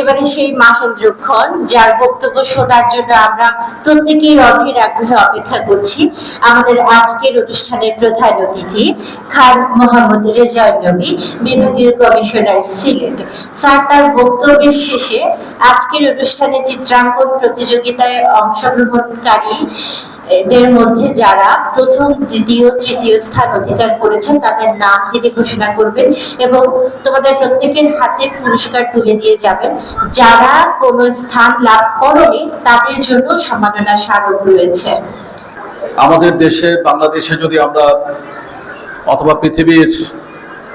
এবারে সেই মাহেন্দ্র খন যার বক্তব্য শোনার জন্য আমরা প্রত্যেকেই অধীর আগ্রহে অপেক্ষা করছি। আমাদের আজকের অনুষ্ঠানের প্রধান অতিথি খান মোহাম্মদ রেজাউল নবী, বিভাগীয় কমিশনার সিলেট। স্যার, তার বক্তব্যের শেষে আজকের অনুষ্ঠানে চিত্রাঙ্কন প্রতিযোগিতায় অংশগ্রহণকারী এদের মধ্যে যারা প্রথম, দ্বিতীয়, তৃতীয় স্থান অধিকার করেছেন, তাদের নাম তিনি ঘোষণা করবেন এবং তোমাদের প্রত্যেকের হাতে পুরস্কার তুলে দিয়ে যাবেন, যারা কোনো স্থান লাভ করেনি, তাদের জন্য সম্মাননা স্মারক রয়েছে। আমাদের দেশে, বাংলাদেশে যদি আমরা অথবা পৃথিবীর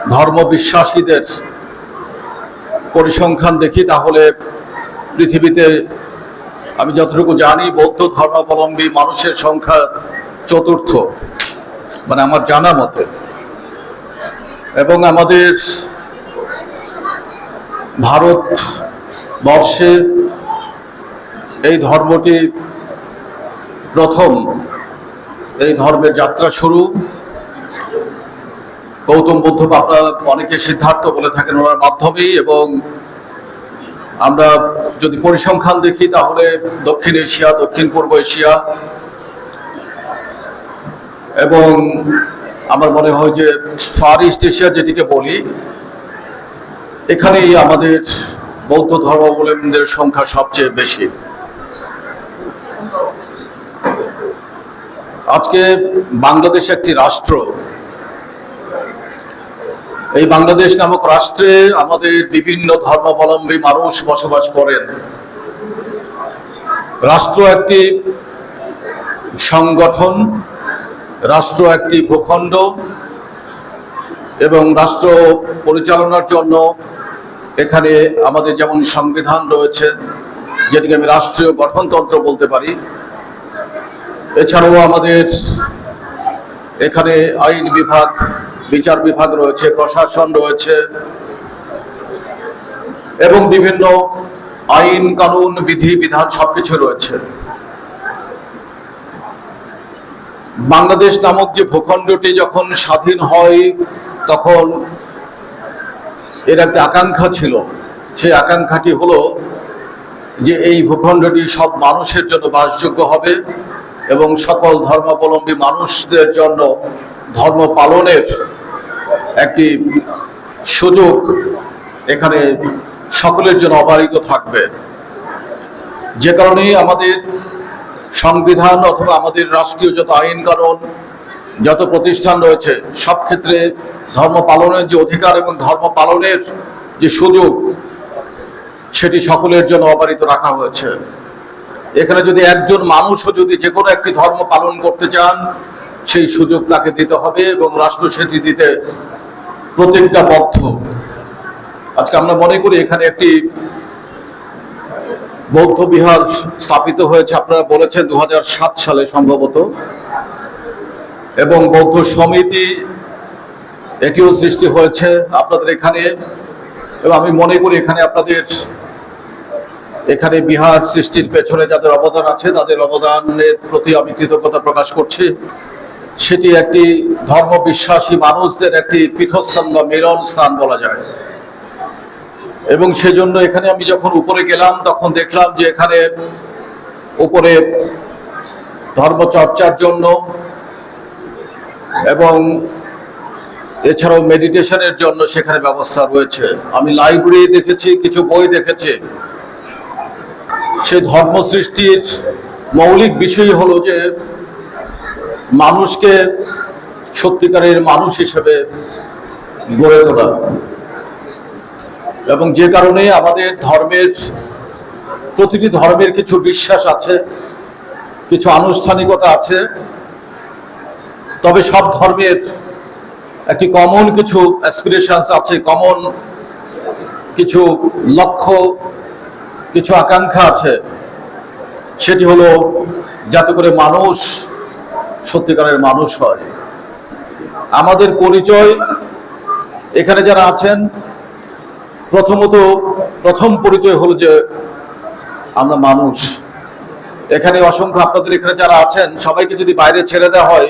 ধর্ম বিশ্বাসীদের পরিসংখ্যান দেখি, তাহলে পৃথিবীতে আমি যতটুকু জানি, বৌদ্ধ ধর্মাবলম্বী মানুষের সংখ্যা চতুর্থ। মানে আমার জানা মতে। এবং আমাদের ভারত বর্ষে এই ধর্মটি প্রথম, এই ধর্মের যাত্রা শুরু। গৌতম বুদ্ধ আপনারা অনেকে সিদ্ধার্থ বলে থাকেন ওনার মাধ্যমেই এবং আমরা যদি পরিসংখ্যান দেখি, তাহলে দক্ষিণ এশিয়া, দক্ষিণ পূর্ব এশিয়া, এবং আমার মনে হয় যে ফার ইস্ট এশিয়া যেটিকে বলি, এখানেই আমাদের বৌদ্ধ ধর্মাবলম্বীদের সংখ্যা সবচেয়ে বেশি। আজকে বাংলাদেশ একটি রাষ্ট্র এই বাংলাদেশ নামক রাষ্ট্রে আমাদের বিভিন্ন ধর্মাবলম্বী মানুষ বসবাস করেন। রাষ্ট্র একটি সংগঠন, রাষ্ট্র একটি ভূখণ্ড, এবং রাষ্ট্র পরিচালনার জন্য এখানে আমাদের যেমন সংবিধান রয়েছে, যেটিকে আমি রাষ্ট্রীয় গঠনতন্ত্র বলতে পারি, এছাড়াও আমাদের এখানে আইন বিভাগ বিচার বিভাগ রয়েছে, প্রশাসন রয়েছে এবং বিভিন্ন আইন, কানুন, বিধি, বিধান সবকিছু রয়েছে। বাংলাদেশ নামক যে ভূখণ্ডটি যখন স্বাধীন হয়, তখন এর একটা আকাঙ্ক্ষা ছিল। সেই আকাঙ্ক্ষাটি হলো যে এই ভূখণ্ডটি সব মানুষের জন্য বাসযোগ্য হবে এবং সকল ধর্মাবলম্বী মানুষদের জন্য ধর্ম পালনের একটি সুযোগ এখানে সকলের জন্য অবারিত থাকবে। যে কারণে আমাদের সংবিধান অথবা আমাদের রাষ্ট্রীয় যত আইন কানুন, যত প্রতিষ্ঠান রয়েছে, সব ক্ষেত্রে ধর্ম পালনের যে অধিকার এবং ধর্ম পালনের যে সুযোগ, সেটি সকলের জন্য অবারিত রাখা হয়েছে। এখানে যদি একজন মানুষও যদি যে কোনো একটি ধর্ম পালন করতে চান, সেই সুযোগ তাকে দিতে হবে এবং রাষ্ট্র সেটি দিতে প্রতিজ্ঞাবদ্ধ আজকে আমরা মনে করি এখানে একটি বৌদ্ধ বিহার স্থাপিত হয়েছে। আপনারা বলেছেন দু হাজার সাত সালে সম্ভবত। এবং বৌদ্ধ সমিতি এটিও সৃষ্টি হয়েছে আপনাদের এখানে। এবং আমি মনে করি এখানে আপনাদের এখানে বিহার সৃষ্টির পেছনে যাদের অবদান আছে, তাদের অবদানের প্রতি আমি কৃতজ্ঞতা প্রকাশ করছি। সেটি একটি ধর্ম বিশ্বাসী মানুষদের একটি পীঠস্থান বা মিলন স্থান বলা যায়। এবং সেজন্য এখানে আমি যখন উপরে গেলাম, তখন দেখলাম যে এখানে উপরে ধর্মচর্চার জন্য এবং এছাড়াও মেডিটেশনের জন্য সেখানে ব্যবস্থা রয়েছে। আমি লাইব্রেরি দেখেছি, কিছু বই দেখেছি। সেই ধর্ম সৃষ্টির মৌলিক বিষয় হলো যে মানুষকে সত্যিকারের মানুষ হিসেবে গড়ে তোলা। এবং যে কারণে আমাদের ধর্মের, প্রতিটি ধর্মের কিছু বিশ্বাস আছে, কিছু আনুষ্ঠানিকতা আছে, তবে সব ধর্মের একটি কমন কিছু অ্যাসপিরেশনস আছে কমন কিছু লক্ষ্য, কিছু আকাঙ্ক্ষা আছে। সেটি হলো যাতে করে মানুষ সত্যিকারের মানুষ হয়। আমাদের পরিচয়, এখানে যারা আছেন, প্রথমত প্রথম পরিচয় হলো যে আমরা মানুষ। এখানে অসংখ্য আপনাদের এখানে যারা আছেন, সবাইকে যদি বাইরে ছেড়ে দেওয়া হয়,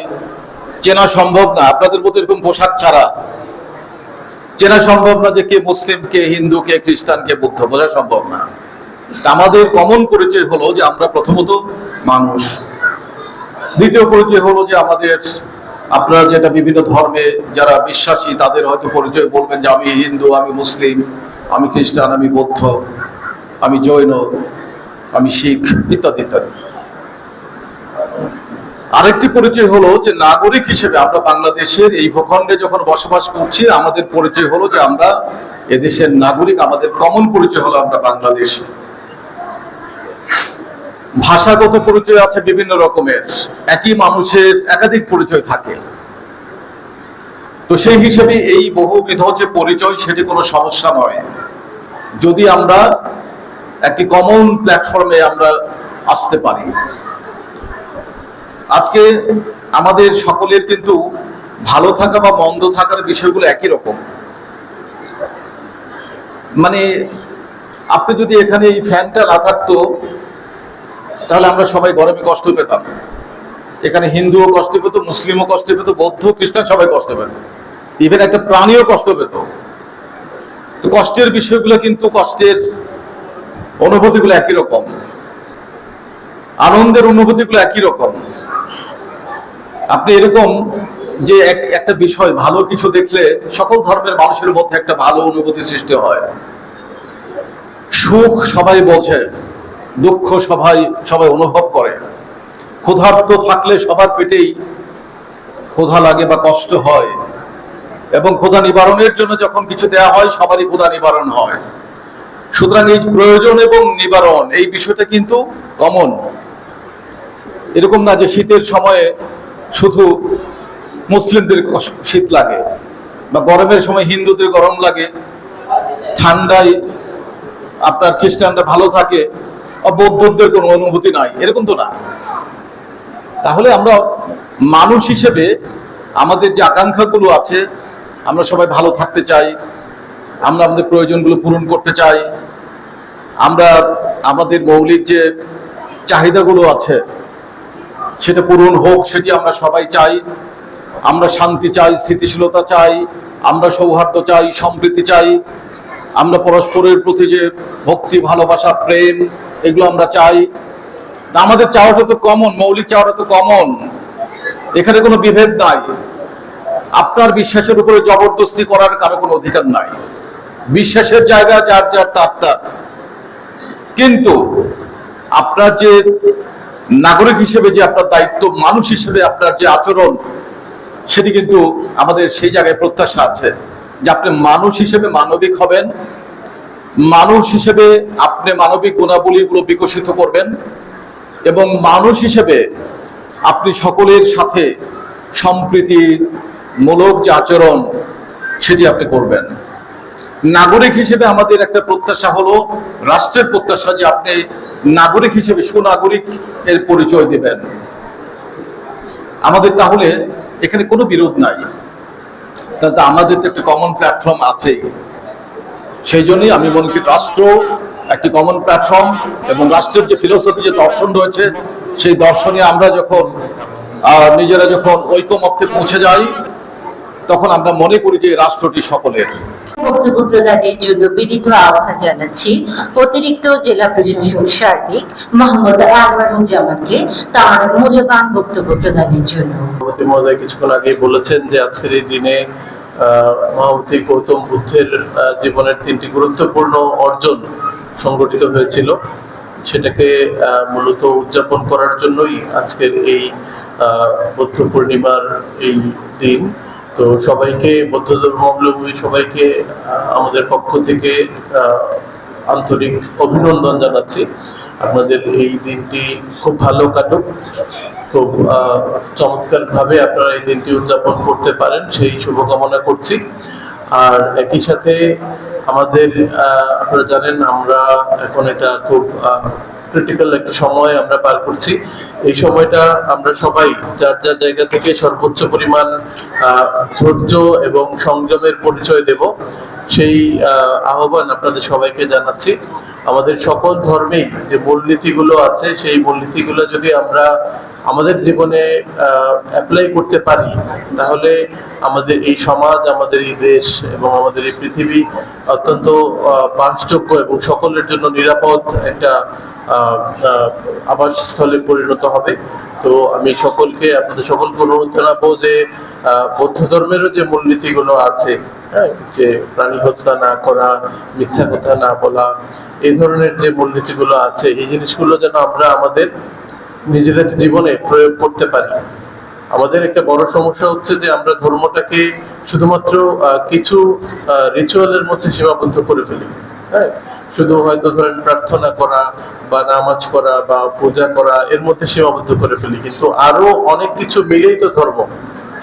চেনা সম্ভব না। আপনাদের মতো এরকম পোশাক ছাড়া। চেনা সম্ভব না যে কে মুসলিম, কে হিন্দু, কে খ্রিস্টান, কে বুদ্ধ, বোঝা সম্ভব না। আমাদের কমন পরিচয় হলো যে আমরা প্রথমত মানুষ। দ্বিতীয় পরিচয় হলো যে আমাদের, আপনারা যেটা বিভিন্ন ধর্মে যারা বিশ্বাসী, তাদের হয়তো পরিচয় বলবেন যে আমি হিন্দু, আমি মুসলিম, আমি খ্রিস্টান, আমি বৌদ্ধ, আমি জৈন, আমি শিখ ইত্যাদি ইত্যাদি। আরেকটি পরিচয় হলো যে নাগরিক হিসেবে আমরা বাংলাদেশের এই ভূখণ্ডে যখন বসবাস করছি, আমাদের পরিচয় হলো যে আমরা এদেশের নাগরিক, আমাদের কমন পরিচয় হলো আমরা বাংলাদেশী। ভাষাগত পরিচয় আছে বিভিন্ন রকমের। একই মানুষের একাধিক পরিচয় থাকে। তো সেই হিসেবে এই বহুবিধ যে পরিচয়, সেটি কোনো সমস্যা নয়। যদি আমরা একটি কমন প্ল্যাটফর্মে আমরা আসতে পারি। আজকে আমাদের সকলের কিন্তু ভালো থাকা বা মন্দ থাকার বিষয়গুলো একই রকম। মানে আপনি যদি এখানে এই ফ্যানটা না থাকতো তাহলে আমরা সবাই গরমে কষ্ট পেতাম। এখানে হিন্দুও কষ্ট পেত, মুসলিমও কষ্ট পেত, বৌদ্ধ, খ্রিস্টান সবাই কষ্ট পেত। ইভেন একটা প্রাণীও কষ্ট পেত। তো কষ্টের বিষয়গুলো কিন্তু কষ্টের অনুভূতিগুলো একই রকম। আনন্দের অনুভূতিগুলো একই রকম। আপনি এরকম যে এক- একটা বিষয়, ভালো কিছু দেখলে সকল ধর্মের মানুষের মধ্যে একটা ভালো অনুভূতি সৃষ্টি হয়। সুখ সবাই বোঝে। দুঃখ সবাই সবাই অনুভব করে। ক্ষুধার্ত থাকলে সবার পেটেই ক্ষুধা লাগে বা কষ্ট হয় এবং ক্ষুধা নিবারণের জন্য যখন কিছু দেয়া হয়, সবারই ক্ষুধা নিবারণ হয়। সুতরাং এই প্রয়োজন এবং নিবারণ, এই বিষয়টা কিন্তু কমন এরকম না যে শীতের সময়ে শুধু মুসলিমদের শীত লাগে বা গরমের সময় হিন্দুদের গরম লাগে। ঠান্ডায় আপনার খ্রিস্টানরা ভালো থাকে বৌদ্ধদের কোনো অনুভূতি নাই। এরকম তো না। তাহলে আমরা মানুষ হিসেবে আমাদের যে আকাঙ্ক্ষাগুলো আছে, আমরা সবাই ভালো থাকতে চাই, আমরা আমাদের প্রয়োজনগুলো পূরণ করতে চাই, আমরা আমাদের মৌলিক যে চাহিদাগুলো আছে, সেটা পূরণ হোক, সেটি আমরা সবাই চাই। আমরা শান্তি চাই, স্থিতিশীলতা চাই, আমরা সৌহার্দ্য চাই সম্প্রীতি চাই, আমরা পরস্পরের প্রতি যে ভক্তি, ভালোবাসা, প্রেম এগুলো আমরা চাই। আমাদের চাওয়াটা তো কমন মৌলিক চাওয়াটা তো কমন এখানে কোনো বিভেদ নাই। আপনার বিশ্বাসের উপরে জবরদস্তি করার কারও কোনো অধিকার নাই। বিশ্বাসের জায়গা যার যার, তার তার। কিন্তু আপনার যে নাগরিক হিসেবে যে আপনার দায়িত্ব, মানুষ হিসেবে আপনার যে আচরণ, সেটি কিন্তু আমাদের সেই জায়গায় প্রত্যাশা আছে যে আপনি মানুষ হিসেবে মানবিক হবেন মানুষ হিসেবে আপনি মানবিক গুণাবলীগুলো বিকশিত করবেন এবং মানুষ হিসেবে আপনি সকলের সাথে সম্প্রীতি মূলক যে আচরণ, সেটি আপনি করবেন। নাগরিক হিসেবে আমাদের একটা প্রত্যাশা হলো, রাষ্ট্রের প্রত্যাশা যে আপনি নাগরিক হিসেবে সুনাগরিক এর পরিচয় দেবেন। আমাদের তাহলে এখানে কোনো বিরোধ নাই। তাহলে আমাদের তো একটা কমন প্ল্যাটফর্ম আছেই। সেই জন্যই আমি মনে করি রাষ্ট্র একটি কমন প্ল্যাটফর্ম এবং রাষ্ট্রের যে ফিলোসফি যে দর্শন রয়েছে সেই দর্শনে আমরা যখন নিজেরা যখন ঐকমত্যে পৌঁছে যাই তখন আমরা মনে করি যে রাষ্ট্রটি সকলের। বক্তব্য প্রদানের জন্য বিনীত আহ্বান জানাচ্ছি অতিরিক্ত জেলা প্রশাসক সার্বিক মোহাম্মদ আনোয়ারুজ্জামানকে তার মূল্যবান বক্তব্য প্রদানের জন্য। মহোদয় কিছুক্ষণ আগে বলেছেন যে আজকের এই দিনে মহামতি গৌতম বুদ্ধের জীবনের তিনটি গুরুত্বপূর্ণ অর্জন সংগঠিত হয়েছিল। সেটাকে মূলত উদযাপন করার জন্যই আজকের এই বৌদ্ধ পূর্ণিমার এই দিন। তো সবাইকে, বৌদ্ধ ধর্মাবলম্বী সবাইকে আমাদের পক্ষ থেকে আন্তরিক অভিনন্দন জানাচ্ছি। আপনাদের এই দিনটি খুব ভালো কাটুক। খুব চমৎকার ভাবে আপনারা এই দিনটি উদযাপন করতে পারেন, সেই শুভকামনা করছি। আর একই সাথে আমাদের আপনারা জানেন আমরা এখন এটা খুব ক্রিটিক্যাল একটা সময় আমরা পার করছি। এই সময়টা আমরা সবাই যার যার জায়গা থেকে সর্বোচ্চ পরিমাণ ধৈর্য এবং সংযমের পরিচয় দেব। সেই আহ্বান আপনাদের সবাইকে জানাচ্ছি। আমাদের সকল ধর্মেই যে মূলনীতিগুলো আছে, সেই মূলনীতিগুলো যদি আমরা আমাদের জীবনে অ্যাপ্লাই করতে পারি, তাহলে আমাদের এই সমাজ, আমাদের এই দেশ এবং আমাদের এই পৃথিবী অত্যন্ত বাসযোগ্য এবং সকলের জন্য নিরাপদ একটা আবাসস্থলে পরিণত হবে। তো আমি সকলকে, আপনাদের সকলকে অনুরোধ জানাব যে বৌদ্ধ ধর্মেরও যে মূলনীতিগুলো আছে হ্যাঁ যে প্রাণী হত্যা না করা, মিথ্যা কথা না বলা, এই ধরনের যে মূলনীতিগুলো আছে, এই জিনিসগুলো যেন আমরা আমাদের নিজেদের জীবনে প্রয়োগ করতে পারি। আমাদের একটা বড় সমস্যা হচ্ছে যে আমরা ধর্মটাকে শুধুমাত্র কিছু রিচুয়ালের মধ্যে সীমাবদ্ধ করে ফেলি। হ্যাঁ শুধু হয়তো ধরেন প্রার্থনা করা বা নামাজ করা বা পূজা করা, এর মধ্যে সীমাবদ্ধ করে ফেলি। কিন্তু আরও অনেক কিছু মিলেই তো ধর্ম।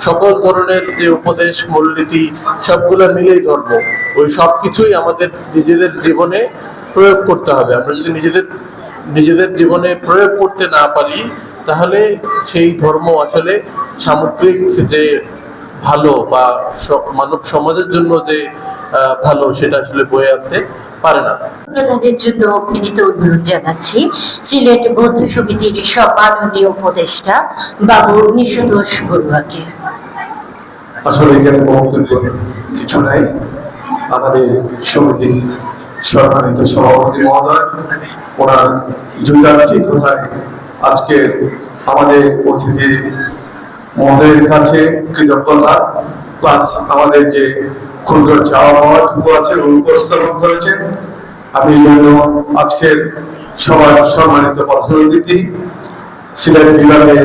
সকল ধরনের যে উপদেশ, মূলনীতি, সবগুলো মিলেই ধর্ম। ওই সব কিছুই আমাদের নিজেদের জীবনে প্রয়োগ করতে হবে। আমরা যদি নিজেদের নিজেদের জীবনে প্রয়োগ করতে না পারি, তাহলে সেই ধর্ম আসলে সামগ্রিক যে ভালো বা মানব সমাজের জন্য যে ভালো, সেটা আসলে বয়ে আনতে পারে না। প্রধানের জন্য বিনীত অনুরোধ জানাচ্ছি, সিলেট বৌদ্ধ সমিতির সম্মাননীয় উপদেষ্টা বাবু নিশোদোষ বড়ুয়াকে। আসলে এখানে বক্তব্য কিছু নাই। আমাদের সমিতির সম্মানিত সভাপতি মহোদয়, ওনার জুতার কোথায় আজকে আমাদের অতিথি মহোদয়ের কাছে কৃতজ্ঞতা, প্লাস আমাদের যে ক্ষুদ্র চাওয়া পাওয়াটুকু আছে উপস্থাপন করেছেন। আমি জন্য আজকের সবার সম্মানিত প্রধান অতিথি সিলেট বিভাগের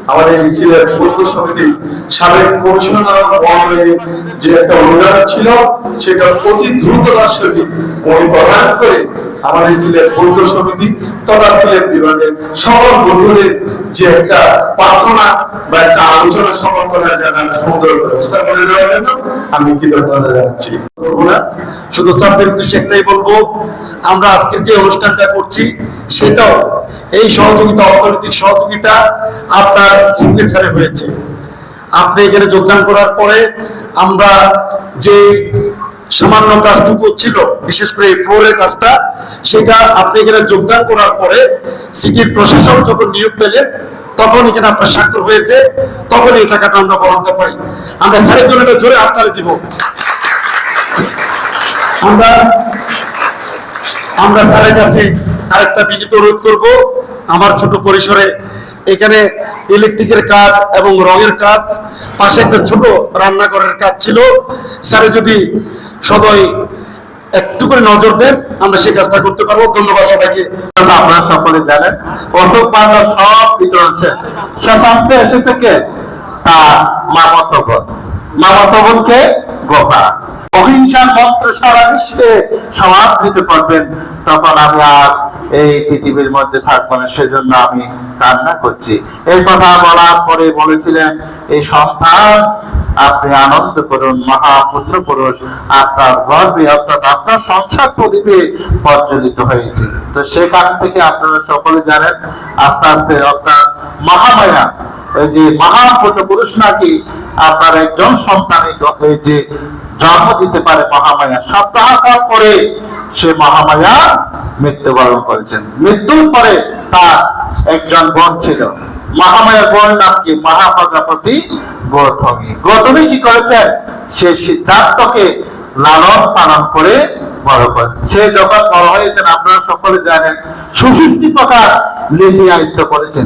আমাদের সিলেট বৌদ্ধ সমিতির সাবেক কমিশনার মহোদয়ের যে একটা অনুদান ছিল, সেটা অতি দ্রুততার সহিত উনি প্রদান করে আমাদের সিলেট বৌদ্ধ সমিতি তথা সিলেট বিভাগের সকল বন্ধুদের যে একটা প্রার্থনা বা একটা আলোচনা সভা করার জন্য সুন্দর ব্যবস্থা করে দেওয়ার জন্য আমি কৃতজ্ঞতা জানাচ্ছি। শুধু সাবদের উদ্দেশ্যে একটাই বলব, আমরা আজকের যে অনুষ্ঠানটা করছি, সেটাও এই সহযোগিতা, অর্থনৈতিক সহযোগিতা আপনার সিগনেচারে হয়েছে। আপনি এখানে যোগদান করার পরে আমরা যে সামান্য কাজটুকু ছিল, বিশেষ করে এই ফ্লোরের কাজটা, সেটা আপনি এখানে যোগদান করার পরে সিটির প্রশাসক যখন নিয়োগ পেলেন, তখন এখানে আপনার স্বাক্ষর হয়েছে তখন এই টাকাটা আমরা বরাদ্দ পাই আমরা স্যারের জন্য একটা জোরে হাততালি দিব। আমরা আমরা স্যারের কাছে আরেকটা বিনীত অনুরোধ করব। আমার ছোট পরিসরে এখানে ইলেকট্রিকের কাজ এবং রঙের কাজ, পাশে একটা ছোট রান্নাঘরের কাজ ছিল। স্যারে, যদি সদয় একটু করে নজর দেন, আমরা সেই কাজটা করতে পারব। ধন্যবাদ সবাইকে। আপনারা সকলে জানেন ওষুধ পাতা সব বিতরণ শেষ। শেষান্তে এসেছে কে? তার মামাতো বোন মামাতো বোনকে গোপা অহিংসার মন্ত্র সারা বিশ্বে সমাদৃত করবেন তখন আমি আর এই পৃথিবীর মধ্যে থাকব না, সেজন্য আমি কান্না করছি। এই কথা বলার পরে বলেছিলেন, এই সন্তান, আপনি আনন্দ করুন মহাপুত্র পুরুষ আপনার গর্বে অর্থাৎ আপনার সংসার প্রদীপে প্রজ্বলিত হয়েছে। তো সেখান থেকে আপনারা সকলে জানেন, আস্তে আস্তে অর্থাৎ মহামায়া যে মহাপুত্র পুরুষ নাকি আপনার একজন এই যে জন্ম দিতে পারে মহামায়া সপ্তাহকাল পরে সে মহামায়া মৃত্যুবরণ করেছেন। মৃত্যুর পরে তার একজন বোন ছিল। মহামায়া বোন নাম কি? মহাপ্রজাপতি গৌতমী। গৌতমী কি করেছেন? সে সিদ্ধার্থকে লালন পালন করে বড় করে সে যখন বড় হয়েছেন, আপনারা সকলে জানেন, সুশিষ্টি প্রকার নীতি আয়ত্ত করেছেন